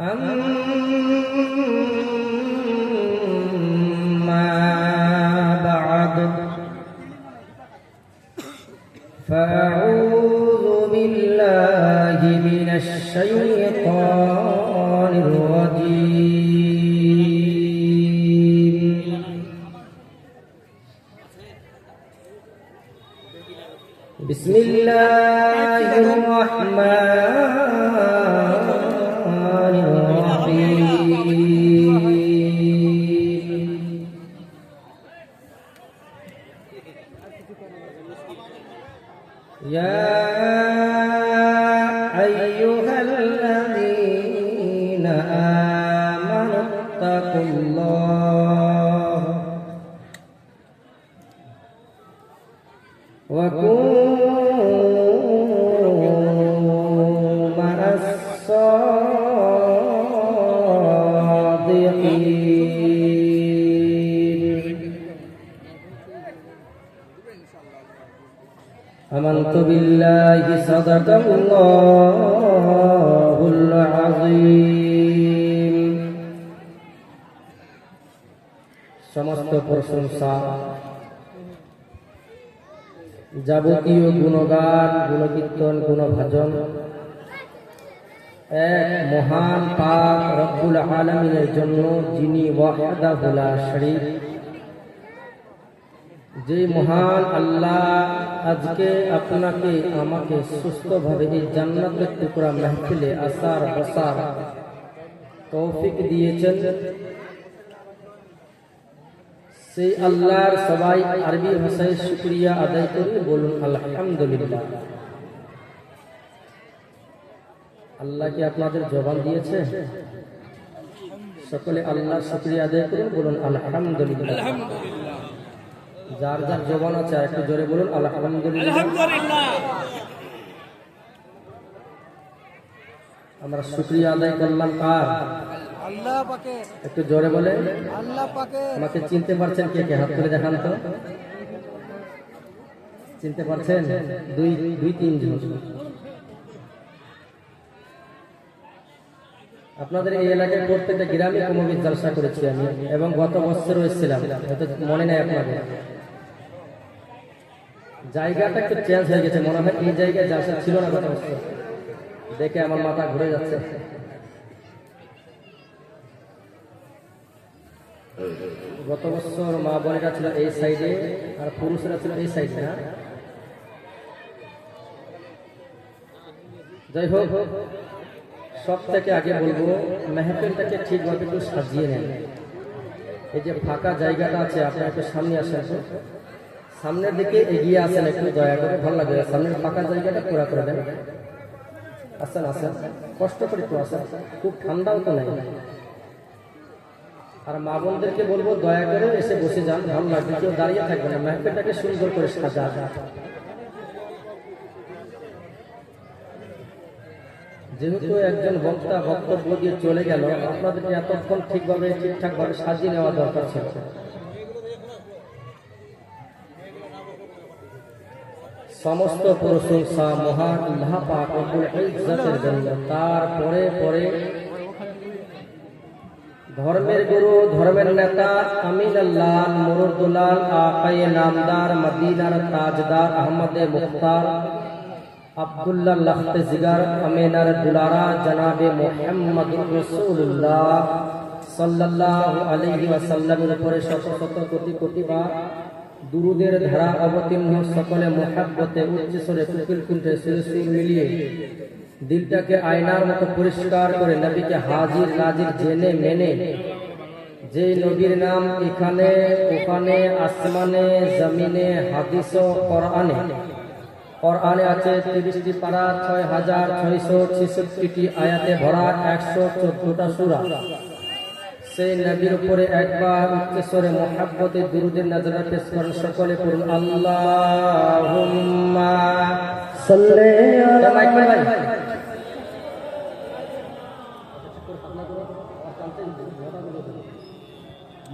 أما آمنوا اتقوا الله. وكونوا مع الصادقين. آمنت بالله صدق الله. প্রশংসা। যাবতীয় গুণগান, গুণকীর্তন, গুণভাজন। এক মহান পাক রব্বুল আলমিনের জন্য যিনি ওয়াহদাহুলা শরীফ যে মহান আল্লাহ আজকে আপনাকে, আমাকে সুস্থভাবে এই জান্নাতের টুকরা মেহফিলে আসার, বসার তৌফিক দিয়েছেন। সেই আল্লাহর সবাই আরবি ভাষায় শুক্রিয়া আদায় করে বলুন, আলহামদুলিল্লাহ। আল্লাহ কি আপনাদের জবান দিয়েছে? সকলে আল্লাহ শুক্রিয়া আদায় করে বলুন, আলহামদুলিল্লাহ। যার যার জবান আছে একটু জোরে বলুন, আলহামদুলিল্লাহ। আমরা শুক্রিয়া আদায় করলাম কার? আল্লাহ পাকে। একটু জোরে বলে। আল্লাহ পাকে। আমাকে চিনতে পারছেন কে কে? হাত তুলে দেখান তো। চিনতে পারছেন? দুই দুই তিন জন। আপনাদের এই এলাকায় প্রত্যেকটা গ্রামে কমবি জলসা করেছি আমি এবং গত বছরও এসেছিলাম। হয়তো মনে নেই আপনাদের। জায়গাটা একটু চেঞ্জ হয়ে গেছে। মনে হয় এই জায়গায় জলসা ছিল না গত বছর। দেখে আমার মাথা ঘুরে যাচ্ছে। গত বছর মা বোনেরা ছিল এই সাইডে আর পুরুষরা ছিল এই সাইডে হ্যাঁ? যাই হোক, সব থেকে আগে বলব, মেহফিলটাকে ঠিকভাবে একটু সাজিয়ে নেন। এই যে ফাঁকা জায়গাটা আছে, আপনারা একটু সামনে আসেন। সামনের দিকে এগিয়ে আসেন একটু, দয়া করে, ভালো লাগবে। সামনের ফাঁকা জায়গাটা পুরা করে দেন। আসেন আসেন। কষ্ট করে একটু আসেন। খুব ঠান্ডাও তো নেই। আর মা বোনদেরকে বলব, দয়া করে এসে বসে যান ভালো লাগবে কেউ দাঁড়িয়ে থাকবে না। মেহফিলটাকে সুন্দর করে সাজা। যেহেতু একজন বক্তা বক্তব্য দিয়ে চলে গেল, আপনাদেরকে এতক্ষণ ঠিকভাবে, ঠিকঠাকভাবে সাজিয়ে নেওয়া দরকার ছিল। সমস্ত প্রশংসা মহান আল্লাহ পাক জন্য। তারপরে, পরে ধর্মের গুরু, ধর্মের নেতা আমিন আল্লাহ মুরুদুল্লাল আকায়ে নামদার, মদিনার তাজদার, আহমদে মুখতার, আব্দুল্লাহ লখতে জিগার আমিনার দুলারা, জনাবে মোহাম্মদুর রাসূলুল্লাহ সাল্লাল্লাহু আলাইহি ওয়াসাল্লামের উপরে শত শত কোটি কোটি বার দুরুদের ধারা অবতীর্ণ সকলে মোহাব্বতে উচ্চস্বরে কুকিল কুণ্ঠে সুরসুর মিলিয়ে দিলটাকে আয়নার মতো পরিষ্কার করে নবীকে হাজির নাজির জেনে মেনে যে নবীর নাম এখানে ওখানে আসমানে জমিনে হাদিস কোরআনে। কোরআনে আছে তিরিশটি পারা ছয় হাজার ছয়শো ছেষট্টিটি আয়াতে ভরা একশো চোদ্দটা সুরা। সেই নবীর উপরে একবার উচ্চস্বরে মোহাব্বতে দুরুদের নজরে পেশ করেন সকলে পড়ুন আল্লাহুম্মা সাল্লি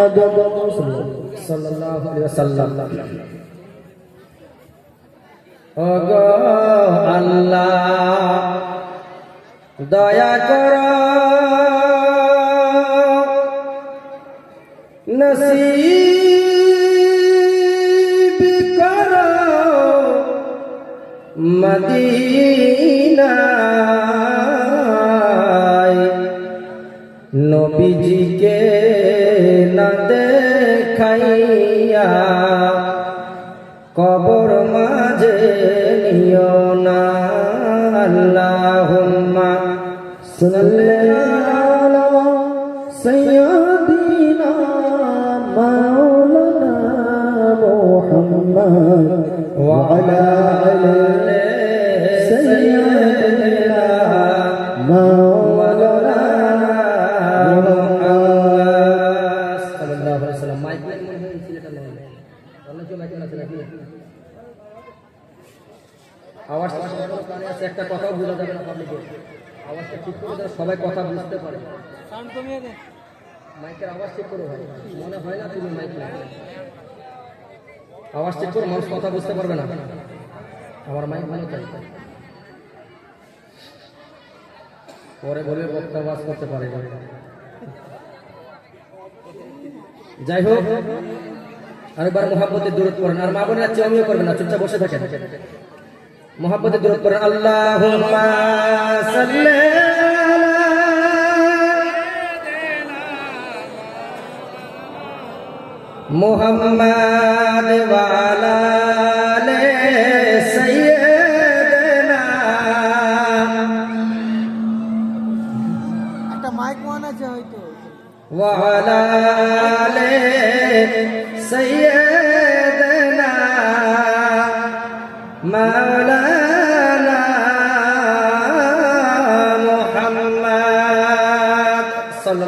মুহাম্মদ সাল্লাল্লাহু আলাইহি ওয়াসাল্লাম ওগো আল্লাহ দয়া করো মদিনা লইয়া কবর মাঝে নিয় না। আল্লাহ ঠিক করে দাও সবাই কথা বুঝতে পারে। সাউন্ড কমিয়ে দে। মাইকের আওয়াজ চেক করো ভাই। মনে হয় না তুমি মাইক আওয়াজ চেক করো মানুষ কথা বুঝতে পারবে না। আমার মাইক ভালো চাই। পরে বলে বক্তা করতে পারে। যাই হোক আরেকবার মহাব্বতের দূরত করেন আর মা বোনেরা চেয়ামিও করবেন না চুপচাপ বসে থাকেন। মহাব্বতের দূরত করেন আল্লাহ মোহাম্মদ ওয়ালা লে সাইয়্যিদনা একটা মাইক ওয়ান আছে হয়তো وعلى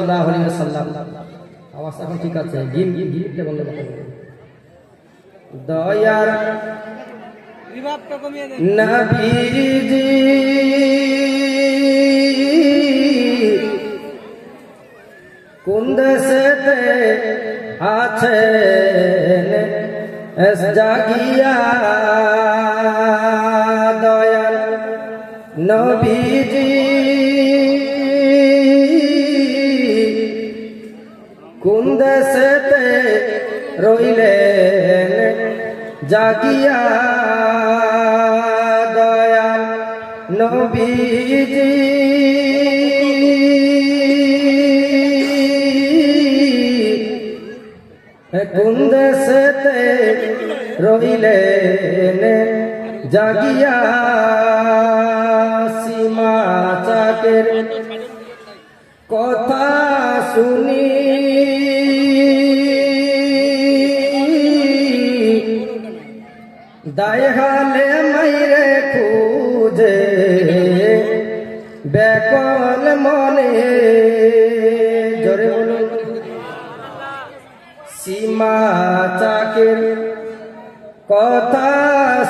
সাল্লাহ সাল্লাম আওয়াজ এখন ঠিক আছে? গিম গিম গিমটা দয়ার নবীজি। কুন্দসতে আছেন? জাগিয়া। দয়াল নবীজি। রইলেন জাগিয়া দয়াল নবীজি। কোন দেশেতে রইলেন জাগিয়া সীমা চাকের কথা শুনি দায় হালে মাইরে খুঁজে বেকল মনে। জোরে বলুন। সীমা চাকের কথা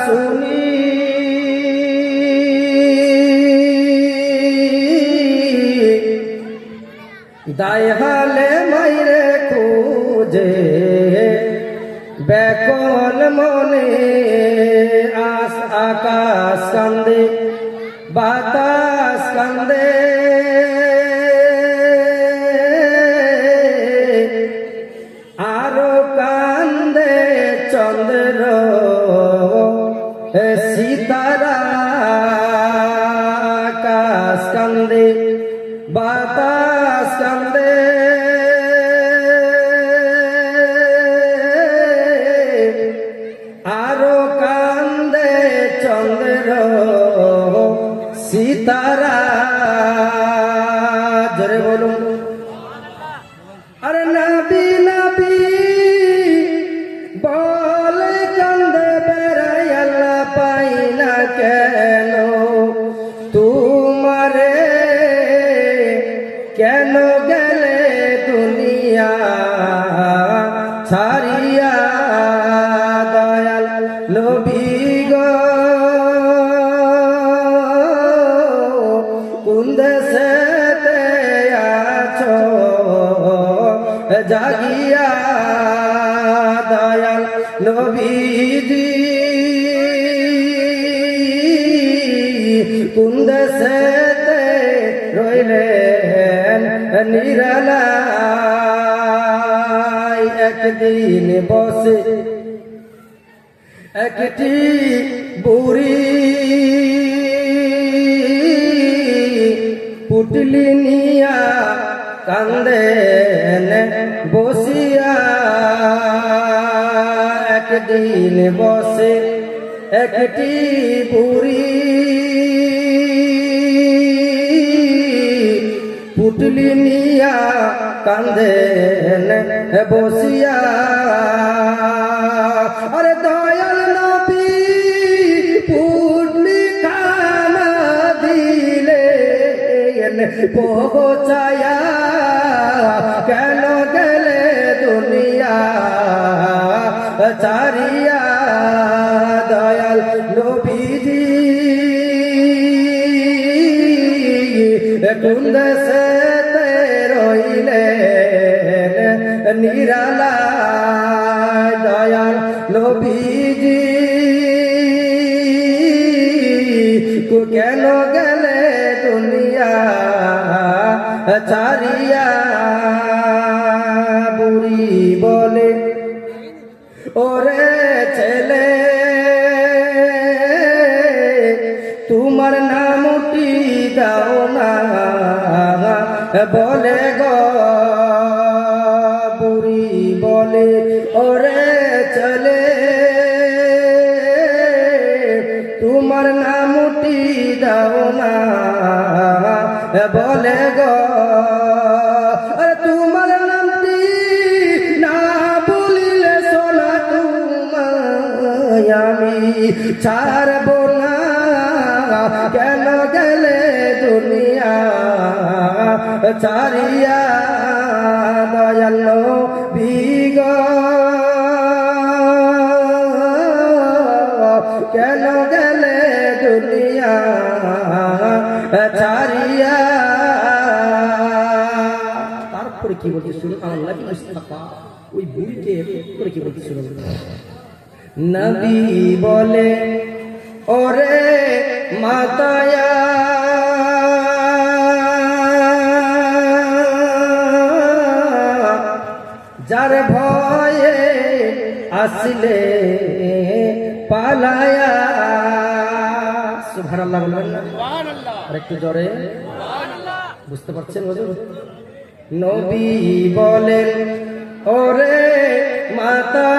শুনি। দায় হালে বেকল মনে আস আকাশ কান্দে বাতাস কান্দে। দয়াল নবীজি। কুন্দসতে রইলেন নিরালাই একদিন বসে একটি নিয়া কান্দেন বসিয়া। আরে দয়াল নবী পুটলি খানা দিলে পৌঁছায়া কেন গেলে দুনিয়া চারিয়া দয়াল নবীজি, কুন্দ নিরালা দয়াল নবীজি। কেন গেলে দুনিয়া চারিয়া বুড়ি বলে, ওরে ছেলে, তোমার নামটি দাও না। বলে গো চারিয়া দয়াল বিগ কেন গেলে দুনিয়া চারিয়া? তারপরে কি বলতে আল্লাহ ওই বুড়িকে করে কি বলতে বলে, ওরে মাতায়া আসলে পালায়া। সুবহানাল্লাহ বলবেন না আর একটু জোরে। বুঝতে পারছেন নবী বলেন ওরে মাতা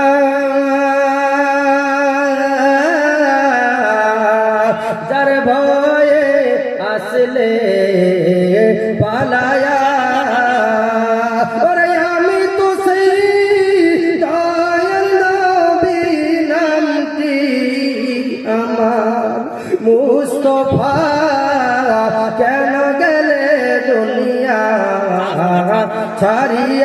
ছাড়িয়া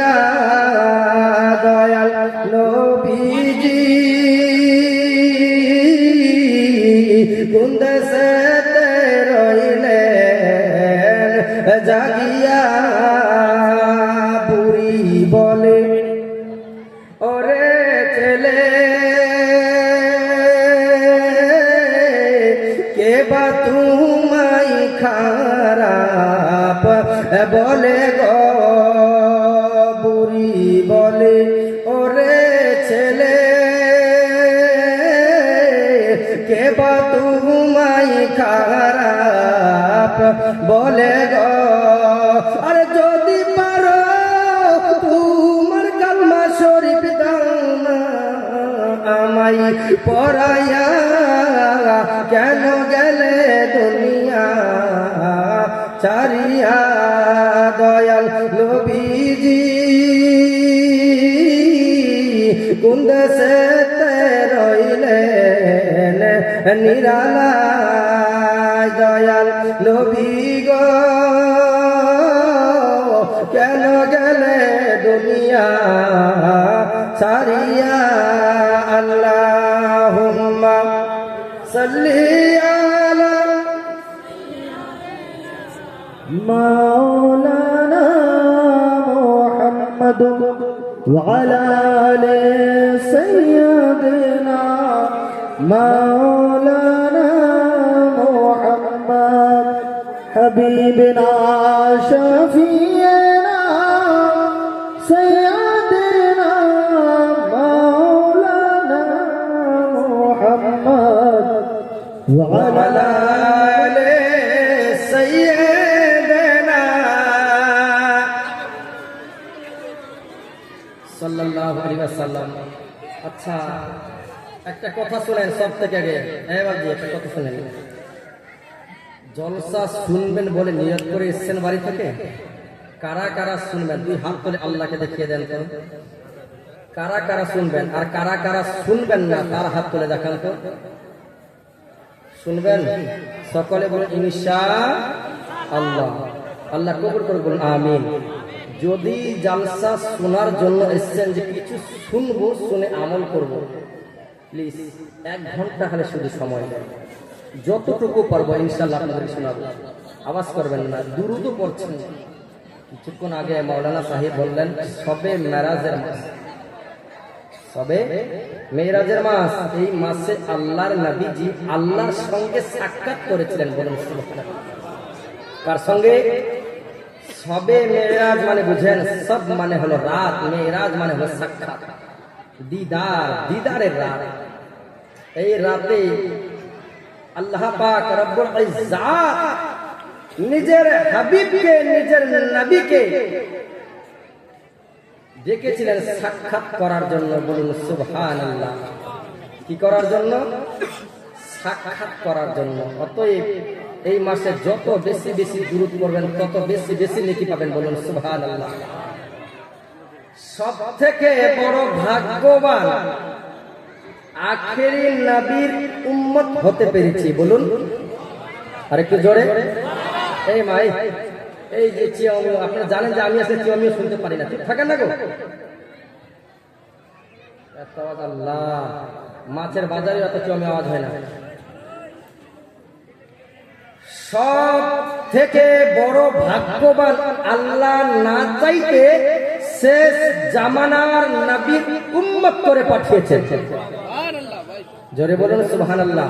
বলে গো যদি পারো তোমার কালমা শরীফ আমায় পড়াইয়া কেন গেলে দুনিয়া চারিয়া দয়াল নবীজি? কুন্দ সে রইলেন নিরালা দয়াল নবী গো কেন গেলে দুনিয়া সারিয়া আল্লাহ সাল্লি আলা مولانا محمد وعلى آل سيدنا مولانا حبيبنا شفينا سيدنا مولانا محمد وعلى وعلى آل سيدنا সাল্লাল্লাহু আলাইহি ওয়াসাল্লাম আচ্ছা একটা কথা শুনেন সব থেকে আগে এবার দিয়ে একটা কথা শুনেন জলসা শুনবেন বলে নিয়ত করে এসছেন বাড়ি থেকে? কারা কারা শুনবেন? দুই হাত করে আল্লাহকে দেখিয়ে দেন তো। কারা কারা শুনবেন? আর কারা কারা শুনবেন না, তার হাত তুলে দেখান তো। শুনবেন? সকলে বলুন, ইনশা আল্লাহ। আল্লাহ কবুল করে বলুন, আমিন। যদি জালসা শোনার জন্য এসছেন যে কিছু শুনব, শুনে আমল করব, প্লিজ, এক ঘণ্টা খালি শুধু সময় দেন যতটুকু পারব ইনশাল্লাহ আপনাদের শোনাবো। আওয়াজ করবেন না, দ্রুত পড়ছেন। কিছুক্ষণ আগে মাওলানা সাহেব বললেন, সবে মেরাজের মাস। সবে মেয়েরাজের মাস, এই মাসে আল্লাহর নবীজি আল্লাহর সঙ্গে সাক্ষাৎ করেছিলেন বলুন। কার সঙ্গে? সবে মেয়েরাজ মানে বুঝেন, সব মানে হলো রাত মেয়েরাজ মানে হলো সাক্ষাৎ। দিদার, দিদারের রাত। এই রাতে ডেকেছিলেন সাক্ষাৎ করার জন্য বলুন সুবহান আল্লাহ কি করার জন্য? সাক্ষাৎ করার জন্য। অতএব এই মাসে যত বেশি বেশি দূরত করবেন তত বেশি বেশি নেকি পাবেন বলুন সুবহান আল্লাহ সব থেকে বড় ভাগ্যবান আখেরি নবীর উম্মত হতে পেরেছি, বলুন। আর একটু জোরে। এই মাই, এই যে চিয়ামিও আপনারা জানেন যে আমি আসলে চিয়ামিও শুনতে পারি না, ঠিক থাকেন না গো? মাছের বাজারে এত চিয়ামি আওয়াজ হয় না। সব থেকে বড় ভাগ্যবান আল্লাহ না চাইতে শেষ জামানার নবীর উম্মত করে পাঠিয়েছেন। জোরে বলুন, সুবহানাল্লাহ।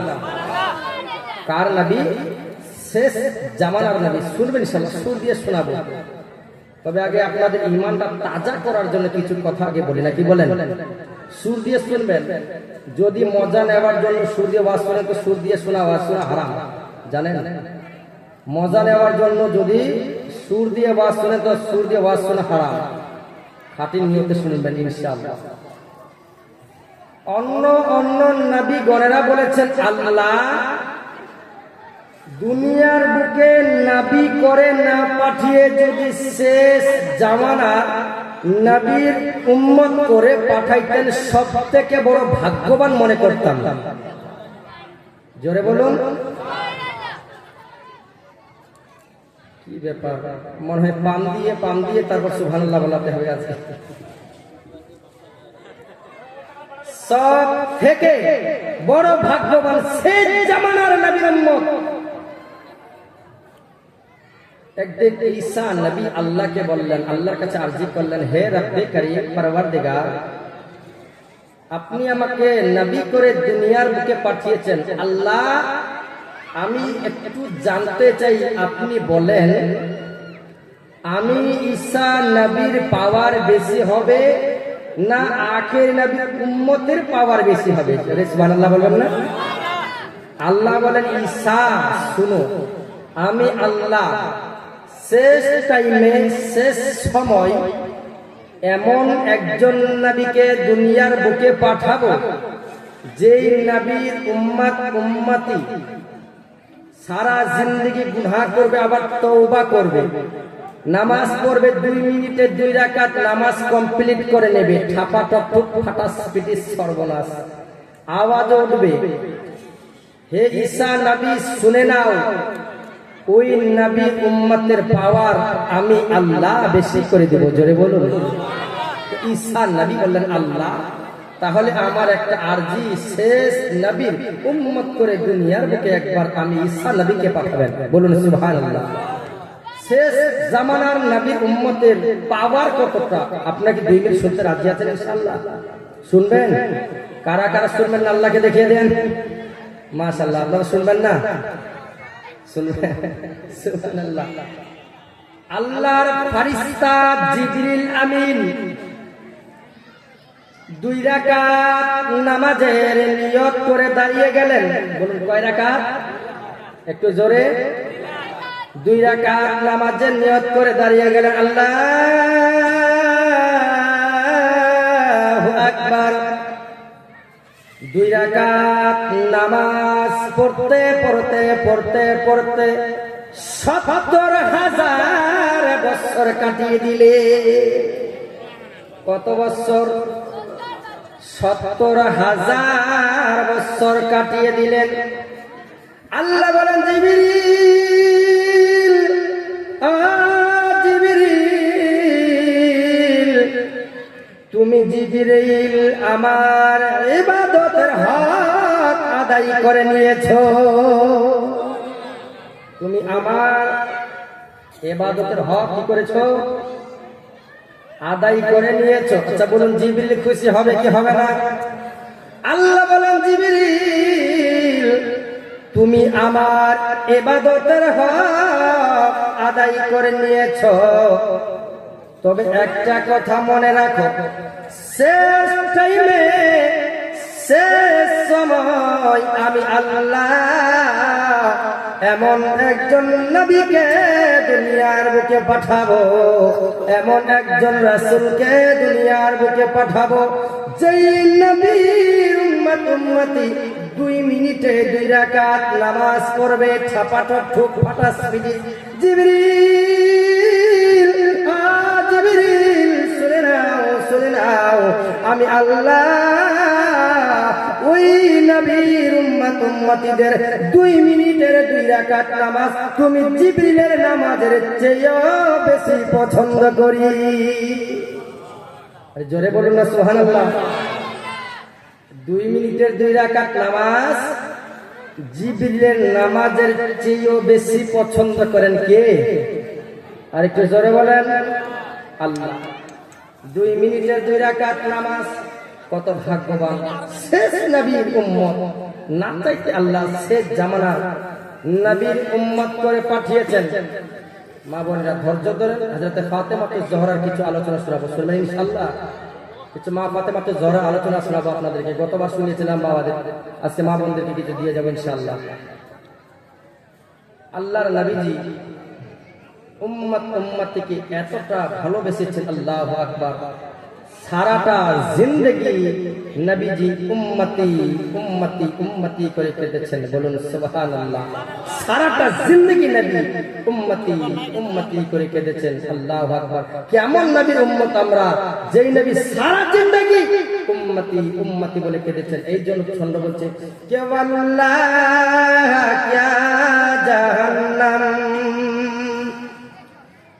কার নবী? শেষ জামানার নবী। শুনবেন সুর দিয়ে শোনাবো। তবে আগে আপনাদের ইমানটা তাজা করার জন্য কিছু কথা আগে বলি, নাকি বলেন? সুর দিয়ে শুনবেন। যদি মজা নেওয়ার জন্য সুর দিয়ে ওয়াজ করেন তো সুর দিয়ে শোনা ওয়াজ শোনা হারাম। জানেন? মজা নেওয়ার জন্য যদি সুর দিয়ে ওয়াজ শোনেন, তো সুর দিয়ে ওয়াজ শোনা হারাম। খাঁটি নিয়তে শুনবেন ইনশাআল্লাহ। অন্য অন্য নবী গণেরা বলেছেন, আল্লাহ দুনিয়ার বুকে নাবি করে না পাঠিয়ে যদি শেষ জামানা নাবির উম্মত করে পাঠাইতেন সব থেকে বড় ভাগ্যবান মনে করতাম। জোরে বলুন। কি ব্যাপার? মনে হয় পাম দিয়ে পাম দিয়ে তারপর সুবহানাল্লাহ বলাতে হবে আছে সব থেকে বড় ভাগ্যবান শেষ জামানার নবীর উম্মত। একদিন ঈসা নবী আল্লাহকে বললেন, আল্লাহর কাছে আরজি করলেন, হে রব্বে করিম পরওয়ারদিগার আপনি আমাকে নবী করে দুনিয়ার বুকে পাঠিয়েছেন। আল্লাহ, আমি একটু জানতে চাই, আপনি বলেন, আমি ঈসা নবীর পাওয়ার বেশি হবে না আখের নবীর উম্মতের পাওয়ার বেশি হবে। সুবহানাল্লাহ বলবেন না? আল্লাহ বলেন, ঈসা, শুনো, আমি আল্লাহ, শেষ টাইমে শেষ সময় এমন একজন নবীকে দুনিয়ার বুকে পাঠাবো, যেই নবীর উম্মাত, উম্মতি সারা জিন্দগি গুনাহ করবে, আবার তওবা করবে। নামাজ পড়বে দুই মিনিটে দুই রাকাত নামাজ কমপ্লিট করে নেবে। ঠাপা টপ ফাটা স্পিটি সর্বনাশ। আওয়াজ উঠবে। হে ঈসা নবী, শুনে নাও। ওই নবী উম্মতের পাওয়ার আমি আল্লাহ বেশি করে দেব। জোরে বলুন। ঈসা নবী বললেন, আল্লাহ, তাহলে আমার একটা আরজি শেষ নবীর উম্মত করে দুনিয়ার বুকে একবার আমি ঈসা নবীকে পাঠাবেন। বলুন, সুবহানাল্লাহ। শেষ জামানার নবীর উম্মতের পাওয়ার কতটা? আপনাকে দুই মিনিট শুনতে রাজি আছেন ইনশাআল্লাহ? শুনবেন? কারা কারা শুনবেন আল্লাহকে দেখিয়ে দেন? মাশাআল্লাহ আপনারা শুনবেন না? শুনবেন? আল্লাহর ফারিস্তা জিবরিল আমিন দুই রাকাত নামাজের নিয়ত করে দাঁড়িয়ে গেলেন। বলুন কয় রাকাত? একটু জোরে। দুই রাকাত নামাজের নিয়ত করে দাঁড়িয়ে গেলেন, আল্লাহ আকবার। দুই রাকাত নামাজ পড়তে পড়তে পড়তে পড়তে সত্তর হাজার বছর কাটিয়ে দিলে। কত বছর? সত্তর হাজার বছর কাটিয়ে দিলেন। আল্লাহ বলেন, জিবিরিল জিবিরিল আমার ইবাদতের হক আদায় করে নিয়েছো। তুমি আমার এবাদতের হক কি করেছ? আদায় করে নিয়েছো। আচ্ছা বলুন, জিবিরিল খুশি হবে কি হবে না? আল্লাহ বলেন, জিবিরিল, তুমি আমার এবাদতের হক আদায় করে নিয়েছো। তবে একটা কথা মনে রাখো, শেষ টাইমে শেষ সময় আমি আল্লাহ এমন একজন নবীকে দুনিয়ার বুকে পাঠাবো, এমন একজন রাসূলকে দুনিয়ার বুকে পাঠাবো, যেই নবীর উম্মত উম্মতি দুই মিনিটে দুই রাকাত নামাজ পড়বে ছাপাটা ঠুক ফাটা স্পিডি জিবরিল আমি আল্লাহ ওই নবীর উম্মত উম্মতিদের দুই মিনিটের দুই রাকাত নামাজ তুমি জিবরিলের নামাজের চেয়েও বেশি পছন্দ করি। জোরে বলুন না, সুবহানাল্লাহ। দুই মিনিটের দুই রাকাত নামাজ জিবরিলের নামাজের চেয়েও বেশি পছন্দ করেন কে? আর একটু জোরে বলেন, আল্লাহ। দুই মিনিটের দুই রাকাত নামাজ। কত ভাগ্যবান। শেষ নবীর উম্মত। না চাইতে আল্লাহ শেষ জামানা নবীর উম্মত করে পাঠিয়েছেন। মা বোনেরা ধৈর্য ধরে হাজরতে ফাতেমা তো জহরার কিছু আলোচনা শোনাবো। শুনবেন ইনশাল্লাহ কিছু মা ফাতেমা তো জহরার আলোচনা শোনাবো আপনাদেরকে। গতবার শুনিয়েছিলাম বাবাদের। আজকে মা বোনদেরকে কিছু দিয়ে যাব ইনশাল্লাহ আল্লাহর নবীজি উম্মত এতটা ভালোবেসেছেন আল্লাহ সারাটা নবীজি করে বলুন সারাটা জিন্দগি নবী করে আল্লাহু কেমন নবীর উম্মত আমরা? যেই নবী সারা জিন্দগি উম্মতি উম্মতি বলে কেটেছেন। এই জন্য ছন্দ বলছে, কে ওয়াল্লাহ কিয়া জাহান্নাম?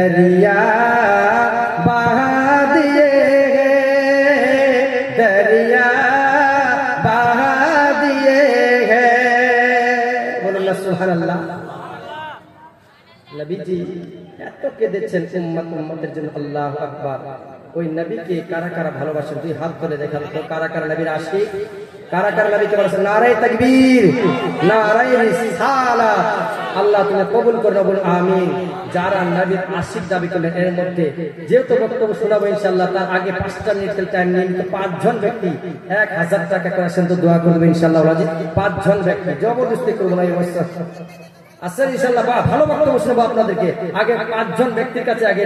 दरिया बहा दिए हैं दरिया बहा दिए हैं बोलो ना सुभान अल्लाह নবীজি এত কেঁদেছেন উম্মত উম্মতের জন্য আল্লাহ আকবার ওই নবীকে কারা কারা ভালোবাসেন দুই হাত ধরে দেখান তো কারা কারা নবীর আশিক কারা কারা নবীকে বলেছেন নারাই তাকবীর নারাই রিসালা আল্লাহ তুমি কবুল করে বলুন আমিন যারা নবীর আশিক দাবি করলেন এর মধ্যে যেহেতু বক্তব্য শোনাবো ইনশাআল্লাহ, তার আগে পাঁচটা মিনিট টাইম নিন তো পাঁচজন ব্যক্তি এক হাজার টাকা করে আসেন তো দোয়া করবে ইনশাআল্লাহ রাজি পাঁচজন ব্যক্তি, জবরদস্তি করব না, এই ইনশাল্লাহ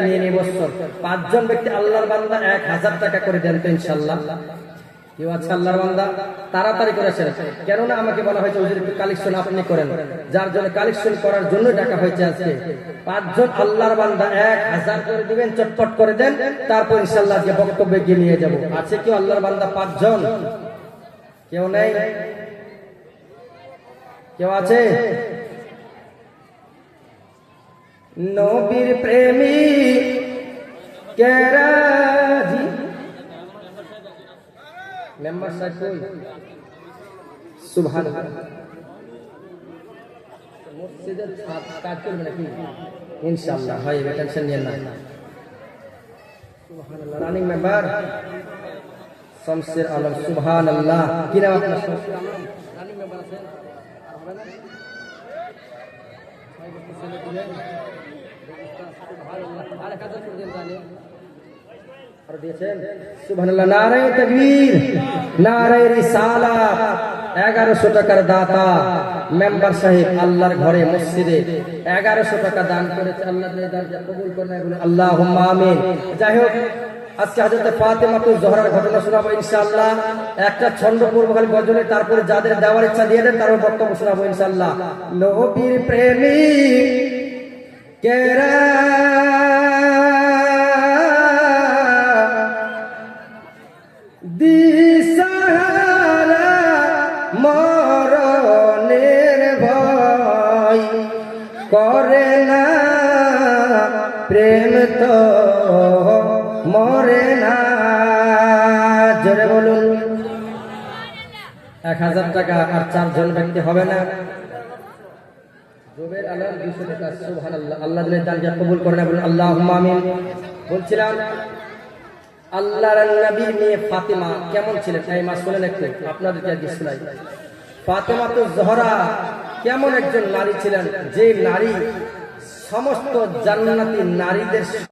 নিয়ে নিয়ে বছর আল্লাহর বান্দা, এক হাজার টাকা করে দেন তো ইনশাল্লাহ কেউ আছে আল্লাহর বান্দা, তাড়াতাড়ি করেছেন কেননা আমাকে বলা হয়েছে, হুজুর কালেকশন আপনি করেন। যার জন্য কালেকশন করার জন্য ডাকা হয়েছে আজকে। পাঁচজন আল্লাহর বান্দা, এক হাজার করে দিবেন, চটপট করে দেন, তারপর ইনশাল্লাহ আজকে বক্তব্যে গিয়ে নিয়ে যাব। আছে কেউ আল্লাহর বান্দা পাঁচজন? কেউ নেই? কেউ আছে? নবীর প্রেমী কেরাজি মেম্বার সাহেব কই সুবহান মসজিদের ছাদ কাজ করবে নাকি ইনশাআল্লাহ হয় টেনশন নিয়েন না সুবহানাল্লাহ রানিং মেম্বার শামসের আলম সুবহানাল্লাহ কি নাম আপনার শামসের আলম রানিং মেম্বার আছেন আর হবে না ছয় বছর ছেলে দিলেন সুবহানাল্লাহ আরেক হাজার করে দেন তাহলে আর দিয়েছেন সুবহানাল্লাহ নারায়ে তাকবীর নারায়ে রিসালাত 1100 টাকার দাতা মেম্বার সাহেব আল্লাহর ঘরে মসজিদে 1100 টাকা দান করেছে আল্লাহ কবুল করে নেয় বলে যাই হোক আজকে হযরত ফাতেমা তো জোহরার ঘটনা শোনাবো ইনশাআল্লাহ। একটা ছন্দ পূর্ব খালি গজলে তারপরে যাদের দেওয়ার ইচ্ছা দিয়ে দেন তারপর বক্তব্য শোনাবো ইনশাআল্লাহ। নবীর প্রেমী কেরা এক হাজার টাকা আর চারজন ব্যক্তি হবে না। আল্লাহ বলছিলাম, আল্লাহর কেমন ছিলেন? মা আপনাদেরকে তো জহরা, কেমন একজন নারী ছিলেন? যে নারী, সমস্ত জান্নাতি নারীদের